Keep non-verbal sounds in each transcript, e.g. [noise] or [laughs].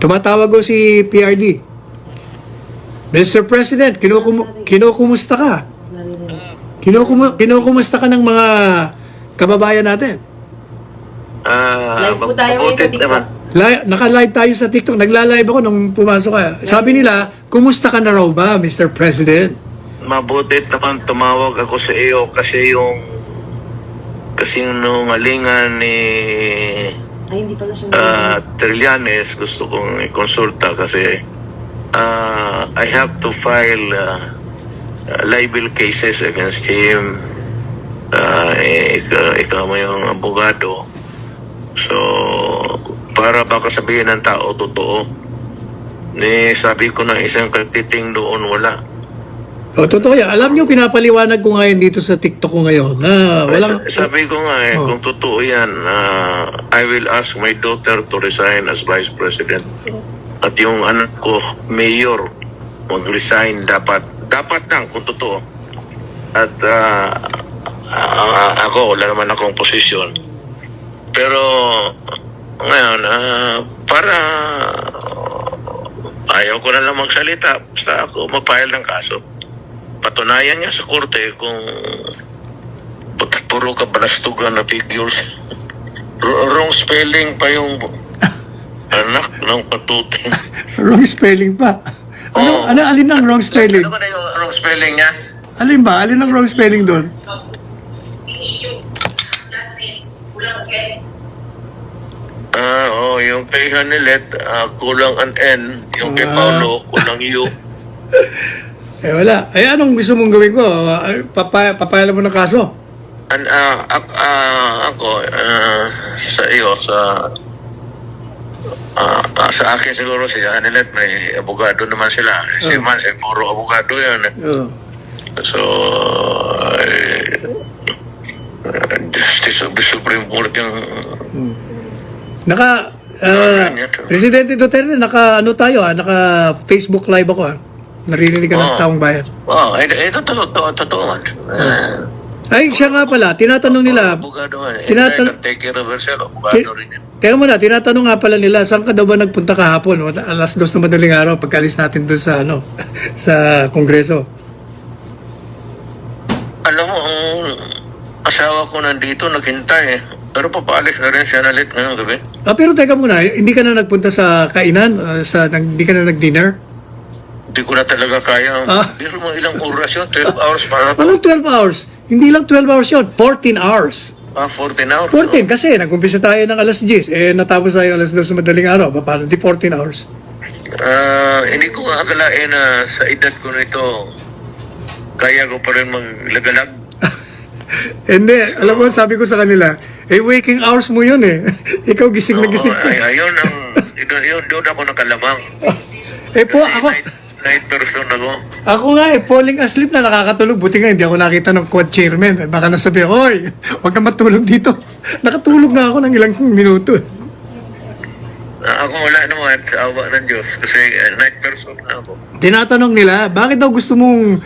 Tumatawag ko si PRD. Mr. President, kinukum kinukumusta ka? Kinukum kinukumusta ka ng mga kababayan natin? Ah, Live po tayo ngayon mabuti sa TikTok. naman. Li- naka-live tayo sa TikTok. Nagla-live ako nung pumasok ka. Sabi nila, kumusta ka na raw ba, Mr. President? Mabuti naman tumawag ako sa iyo kasi yung kasi yung nungalingan ni Ay, hindi pala siya. ah, Trillanes gusto kong ikonsulta kasi ah, I have to file ah, libel cases against him. Eh, ikaw, ikaw mo yung abogado. So, para baka sabihin ng tao totoo. Ni sabi ko ng isang katiting doon wala. O, totoo yan. Alam niyo, pinapaliwanag ko ngayon dito sa TikTok ko ngayon na walang... Sa- Sabi ko nga eh, Oh. kung totoo yan, ah, I will ask my daughter to resign as vice president. At yung anak ko, mayor, mag-resign dapat. Dapat lang kung totoo. At ah, ah, ako, wala naman akong posisyon. Pero ngayon, ah, para ayaw ko na lang magsalita basta ako mag-file ng kaso. Patunayan niya sa korte kung puro ka balastugan na figures? R- wrong spelling pa yung [laughs] anak ng patutin. [laughs] wrong spelling pa. Ano, Oo. ano, alin ang wrong spelling? Ano ba na yung wrong spelling niya? Alin ba? Alin ang wrong spelling doon? Ah, oh, yung kay Hanilet, ah, kulang an N. Yung kay Ah. Paulo, kulang U. [laughs] Eh wala. Eh anong gusto mong gawin ko? Ah, Papa, papayalan mo ng kaso? An, ah, ak- ah, ako, ah, sa iyo, sa ah, sa akin siguro si Hanilet, may abogado naman sila. Si Oh. Man, puro abogado yan. Oo. So, eh, uh, Justice of the Supreme Court yung Naka, ah, Presidente Duterte, naka ano tayo ah, naka Facebook live ako ah. Naririnig ka ng Oo. taong bayan. Oh, ito, ito totoo, totoo, totoo man. Uh, Ay, siya nga pala, tinatanong nila, abogado man. Tinatanong- Tinatanong... Take care of yourself, abogado rin yan. Teka muna, tinatanong nga pala nila, saan ka daw ba nagpunta kahapon? Alas dos na madaling araw, pagkalis natin doon sa, ano, [laughs] sa Kongreso. Alam mo, ang asawa ko nandito, naghintay eh. Pero papaalis na rin siya nalit ngayong gabi. Ah, pero teka muna, hindi ka na nagpunta sa kainan? Ah, sa, nag, hindi ka na nag-dinner? Hindi ko na talaga kaya. Ah. Pero mo ilang oras yun, 12 hours para to. Anong 12 hours? Hindi lang 12 hours yun, 14 hours. Ah, 14 hours. 14 kasi nag-umpisa tayo ng alas 10, eh natapos tayo alas 2 sa madaling araw, Pa- paano di 14 hours? Ah, hindi ko akalain na sa edad ko na ito, kaya ko pa rin maglagalag. [laughs] Hindi, alam mo, sabi ko sa kanila, eh waking hours mo yun eh. [laughs] Ikaw gising na gising ka. ay, ayun ang, [laughs] yun, yun, doon ako nakalamang. Eh po, ako, Night, night person ako. ako nga eh, falling asleep na nakakatulog. Buti nga, hindi ako nakita ng quad chairman. Eh, Baka nasabi, oy, huwag ka matulog dito. [laughs] Nakatulog nga ako ng ilang minuto. Ah, ako wala naman sa awa ng Diyos kasi ah, night person na ako. Tinatanong nila, bakit daw gusto mong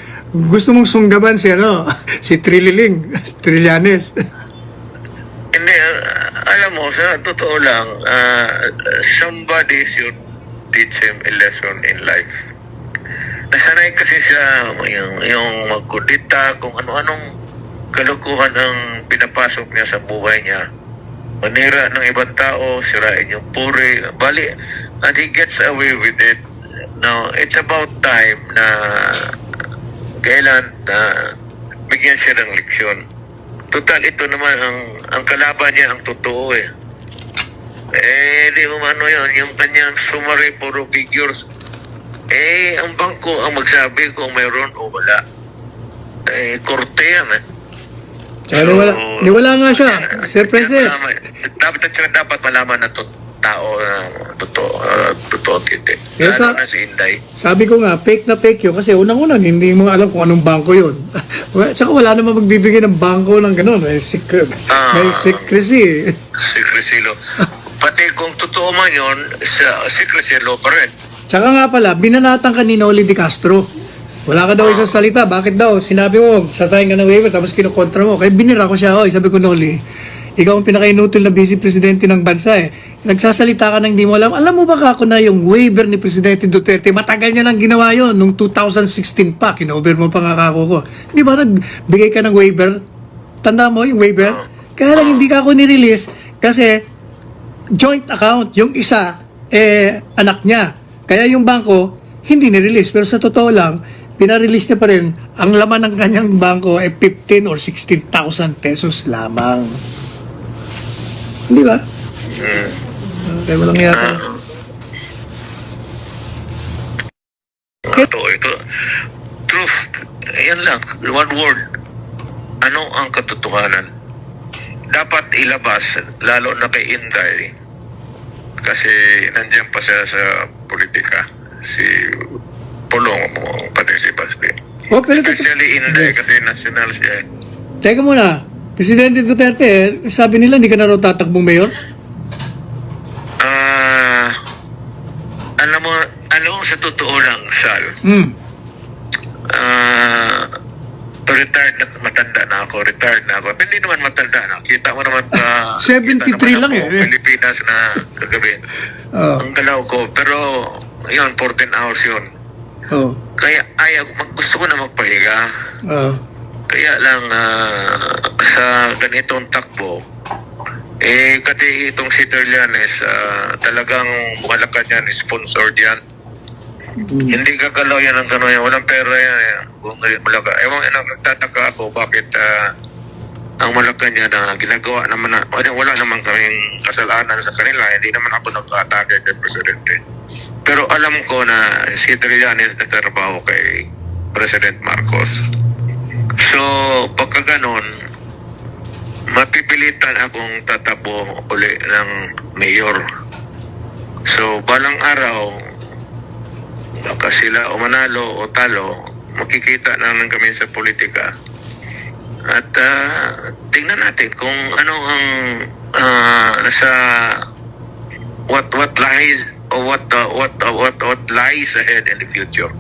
gusto mong sunggaban si ano, [laughs] si Trililing, [laughs] Trillanes. Hindi, ah, alam mo, sa totoo lang, ah, somebody should teach him a lesson in life. Nasanay kasi siya yung, yung magkudita, kung ano-anong kalukuhan ang pinapasok niya sa buhay niya. Manira ng ibang tao, sirain yung puri, bali, and he gets away with it. Now, it's about time na kailan na bigyan siya ng leksyon. Total, ito naman ang ang kalaban niya ang totoo eh. Eh, di mo ano yun, yung kanyang summary puro figures. Eh, ang bangko ang magsabi kung mayroon o wala. Eh, korte yan eh. Kaya niwala, niwala nga siya, Sir President. Dapat, dapat, dapat malaman ng to- tao na totoo, uh, totoo at hindi. Yes, sir. na si Inday. Sabi ko nga, fake na fake yun. Kasi unang-una, hindi mo alam kung anong bangko yun. [laughs] Tsaka wala naman magbibigay ng bangko ng gano'n. May, secret, Ah. may secrecy. Si Crisilo. [laughs] Pati kung totoo man yun, sa, si Crisilo pa rin. Tsaka nga pala, binanatan ka ni Noli Di Castro. Wala ka daw isang salita. Bakit daw? Sinabi mo, sasayang ka ng waiver, tapos kinukontra mo. Kaya binira ko siya, oy, sabi ko, Noli, ikaw ang pinaka-inutil na vice presidente ng bansa eh. Nagsasalita ka nang hindi mo alam. Alam mo ba kako na yung waiver ni Presidente Duterte, matagal niya nang ginawa yon nung 2016 pa, kinover mo pa nga kako ko. Di ba nagbigay ka ng waiver? Tanda mo yung waiver? Kaya lang hindi ka ako nirelease kasi joint account. Yung isa, eh, anak niya. Kaya yung bangko, hindi nirelease. Pero sa totoo lang, pinarelease niya pa rin. Ang laman ng kanyang bangko ay 15 or 16,000 pesos lamang. Hindi ba? Okay, walang yata. Ito, ito. Truth. Yan lang. One word. Ano ang katotohanan? Dapat ilabas, lalo na kay Inday. Kasi nandiyan pa siya sa politika. Si Pulong mo, pati si Basti. Oh, pero Especially Inday Yes. kasi national siya. Teka muna. Presidente Duterte, sabi nila hindi ka na raw tatakbong mayor? Ah, alam mo, alam mo sa totoo lang, Sal, Hmm. Ah, retired na matanda na ako, retired na ako. Hindi naman matanda na. Kita mo naman 73 kita lang eh. Pilipinas na kagabi. [laughs] Oh. Ang galaw ko, pero yun, 14 hours yun. Oh. Kaya ayaw, mag, gusto ko na magpahiga. Oh. Kaya lang ah, sa ganitong takbo, eh, kasi itong si Terlianes, ah, talagang Bukalakan yan, sponsored yan. Hmm. Hindi gagalaw yan ng gano'n yan. Walang pera yan. eh. Kung ngayon malaga. Ewan, eh, nagtataka ako bakit ah, ang Malacanang na ginagawa naman na, wala, wala naman kaming kasalanan sa kanila. Hindi naman ako nag-atake kay Presidente. Pero alam ko na si Trillanes nagtrabaho kay President Marcos. So, pagka ganon, mapipilitan akong tatabo uli ng mayor. So, balang araw, baka sila o manalo o talo, makikita na lang kami sa politika. At ah, tingnan natin kung ano ang ah, nasa what what lies or what uh, what uh, what what lies ahead in the future.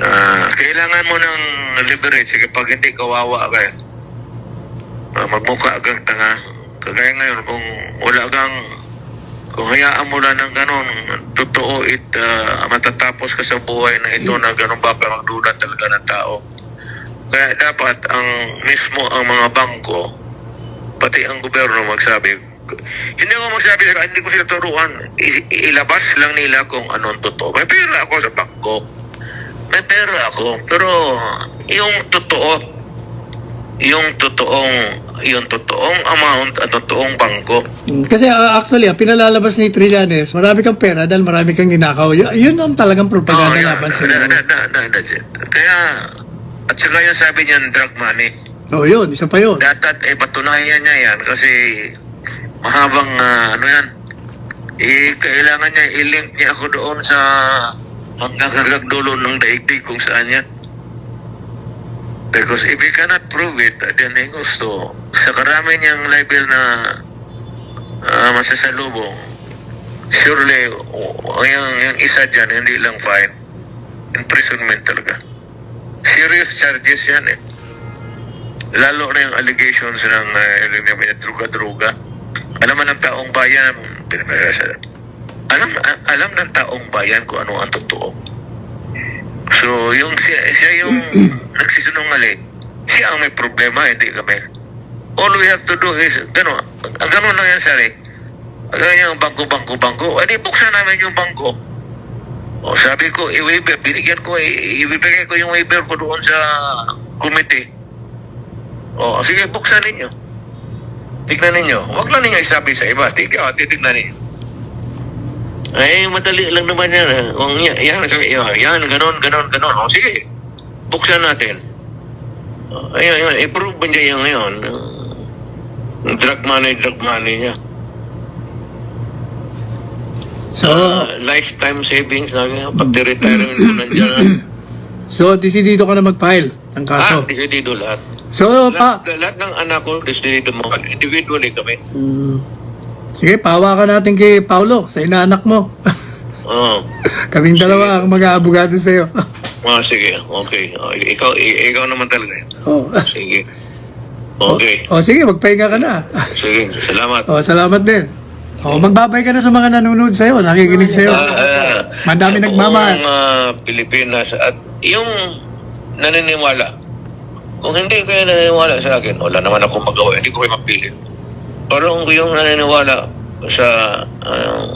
Ah, kailangan mo ng leverage kapag hindi kawawa ka. Ah, magmukha kang tanga. Kagaya ngayon kung wala kang kung hayaan mo lang ng ganun, totoo it ah, matatapos ka sa buhay na ito na ganun ba ka magduda talaga ng tao. Kaya dapat ang mismo ang mga bangko, pati ang gobyerno magsabi, hindi ako magsabi, hindi ko sila turuan. I- ilabas lang nila kung anong totoo. May pera ako sa bangko. May pera ako. Pero yung totoo, yung totoong, yung totoong amount at totoong bangko, Mm, Kasi uh, actually, ang pinalalabas ni Trillanes, marami kang pera dahil marami kang ninakaw. Y- yun ang talagang propaganda Oo, yun. laban it. [laughs] Kaya, at saka yung sabi niyan, drug money. Oh, yun. Isa pa yun. Dapat eh, patunayan niya yan kasi mahabang ah, ano yan. Eh, kailangan niya i-link niya ako doon sa hanggang dulo ng daigdig kung saan yan. Because if he cannot prove it, then eh, gusto. Sa karami niyang level na ah, masasalubong, surely, o- yung, yung isa dyan, hindi lang fine. Imprisonment talaga. Serious charges yan eh lalo na yung allegations ng uh, druga-druga. Alam man ng taong bayan, alam alam ng taong bayan kung ano ang totoo. So, yung siya, siya yung [clears throat] nagsisinungaling, siya ang may problema, hindi kami. All we have to do is, gano'n, gano'n lang yan, sari. Ganyan yung bangko, bangko, bangko. Eh, di buksan namin yung bangko. O sabi ko, i-waiver, binigyan ko, i- ibibigay ko yung waiver ko doon sa committee. O, sige, buksan ninyo. Tignan ninyo. Huwag lang ninyo isabi sa iba. Tika, titignan ninyo. Ay, madali lang naman yan. eh. Kung yan, yan, sabi, yan, ganon, ganon, ganon. O, sige, buksan natin. Ayun, ayun, i-prove niya yung ngayon. Drug money, drug money niya. So, Uh, lifetime savings na ganyan. Pati retirement mo [clears throat] nandiyan. so desidido ka na mag-file ng Ah, kaso. decidido lahat. So, pa, Lahat, lahat ng anak ko, decidido mo. Individually kami. Mm. Sige, pawa ka natin kay Paulo, sa inaanak mo. [laughs] Oo. Kaming dalawa ang mag-aabogado sa'yo. [laughs] Ah, sige. Okay. Oh, ikaw, ikaw naman talaga. oh. Sige. Okay. O, sige, magpahinga ka na. Sige, salamat. o, salamat din. O, magbabay ka na sa mga nanonood sa'yo, nakikinig sa'yo. Ah, ah, Madami sa nagmamahal. buong, ah, Pilipinas at yung naniniwala. Kung hindi kayo naniniwala sa akin, wala naman ako magawa. Hindi ko kayo mapilit. Pero kung yung naniniwala sa ah,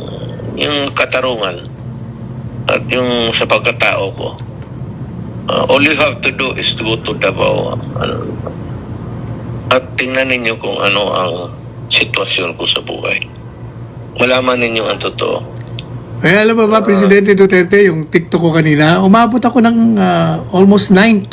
yung katarungan at yung sa pagkatao ko, ah, all you have to do is to go to Davao ano, at tingnan ninyo kung ano ang sitwasyon ko sa buhay. Malaman ninyo ang totoo. Eh, alam mo ba, Presidente Duterte, yung TikTok ko kanina, umabot ako ng ah, almost 9,000.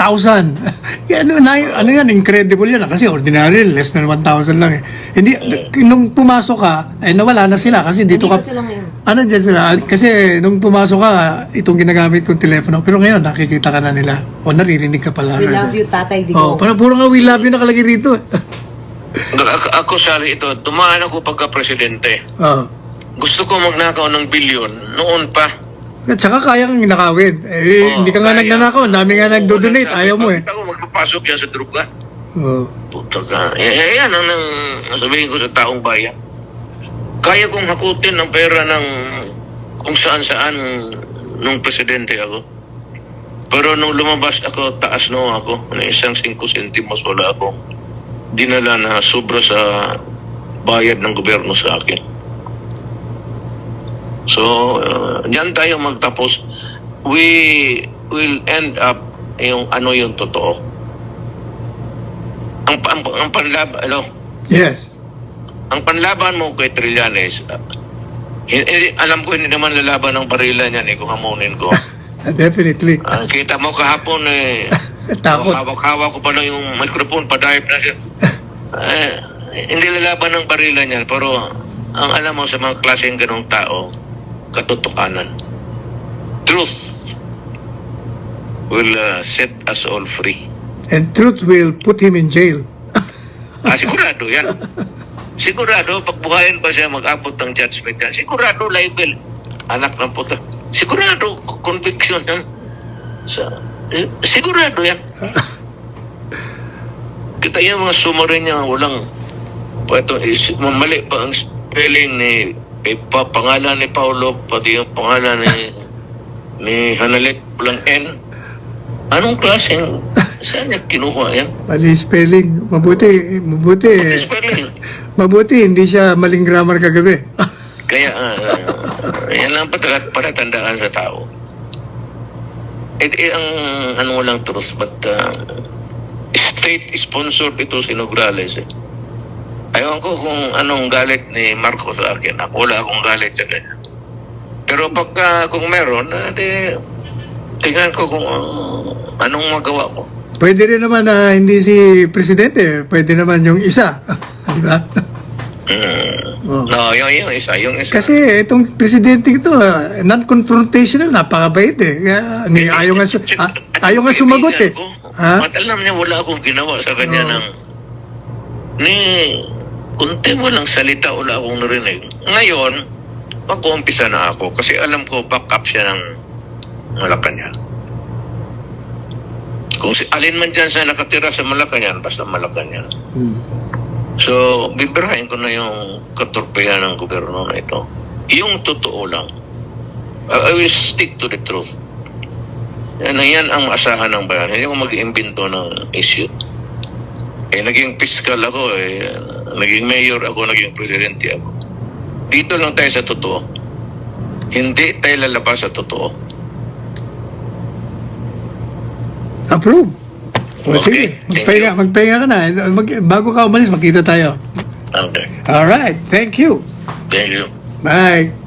[laughs] Yan, ano, na, ano yan, incredible yan. ah, Kasi ordinary, less than 1,000 lang eh. Hindi, nung pumasok ka, eh nawala na sila kasi dito ka... Nandito sila ngayon. Ano dyan sila? Kasi nung pumasok ka, itong ginagamit kong telepono. Pero ngayon, nakikita ka na nila. O naririnig ka pala. We love you, Tatay Oh, Digo. parang puro nga we love you nakalagay rito. [laughs] Ako, ako sali ito, tumaan ako pagka-presidente. oh. Gusto ko magnakaw ng bilyon noon pa. At saka kaya kang nakawin. Eh, Oo, hindi ka nga kaya. nagnanakaw. Ang dami nga nagdo-donate. Sabi, Ayaw mo eh. Bakit ako magpapasok yan sa druga? Oh. Puta ka. Eh, eh, yan ang nang sabihin ko sa taong bayan. Kaya kong hakutin ang pera ng kung saan-saan nung presidente ako. Pero nung lumabas ako, taas no ako. Ano, isang 5 sentimos wala ako. Dinala na sobra sa bayad ng gobyerno sa akin. So, uh, diyan tayo magtapos. We will end up yung ano yung totoo. Ang, ang, ang panlaban, ano, Yes. ang panlaban mo kay Trillanes, uh, hin- eh, alam ko hindi naman lalaban ng barila niyan eh kung hamunin ko. [laughs] Definitely. Ang kita mo kahapon eh, [laughs] Takot. hawak-hawak ko pa lang yung microphone, pa-dive na siya. [laughs] Eh, hindi lalaban ng barila niyan, pero ang alam mo sa mga klaseng ganong tao, katotohanan. Truth will uh, set us all free. And truth will put him in jail. Ah, sigurado yan. Sigurado, pagbuhayin pa siya mag-abot ng judgment yan. Sigurado, libel. Anak ng puta. Sigurado, conviction yan. Sa, eh, sigurado yan. [laughs] Kita yung mga summary niya, walang, ito, is, mali pa ang spelling ni, eh, pa, pangalan ni Paulo, pati yung pangalan ni, [laughs] ni Hanalit, walang N. Anong klaseng, saan niya kinuha yan? Mali spelling. Mabuti, mabuti. Pati spelling. [laughs] Mabuti, hindi siya maling grammar kagabi. [laughs] Kaya, uh, yan lang para, para tandaan sa tao. Eh, eh, ang ano lang truth, but uh, state-sponsored ito si Nograles. Eh. Ayaw ko kung anong galit ni Marcos sa akin. Ako wala akong galit sa kanya. Pero pagka kung meron, uh, di, tingnan ko kung uh, anong magawa ko. Pwede rin naman na hindi si presidente. Pwede naman yung isa. [laughs] Di ba? Mm. Oh. No, yung, yung isa, yung isa. Kasi itong presidente ito, ah, non-confrontational, napakabait eh. Kaya, ni, ayaw nga, su- ah, ayaw nga sumagot eh. Ha? At alam niya wala akong ginawa sa kanya Oo. ng ni kunti mo lang salita wala akong narinig. Ngayon, mag-uumpisa na ako kasi alam ko back up siya ng Malacanang. Kung si alin man dyan sa nakatira sa Malacanang, basta Malacanang. Hmm. So, bibirahin ko na yung katorpehan ng gobyerno na ito. Yung totoo lang. I will stick to the truth. Yan, yan ang maasahan ng bayan. Hindi ko mag-imbento ng issue. Eh, naging fiscal ako eh. Naging mayor ako, naging presidente ako. Dito lang tayo sa totoo. Hindi tayo lalabas sa totoo. Approve. O Okay, sige, magpahinga, magpahinga ka na. Mag, bago ka umalis, makita tayo. Okay. Alright, thank you. Thank you. Bye.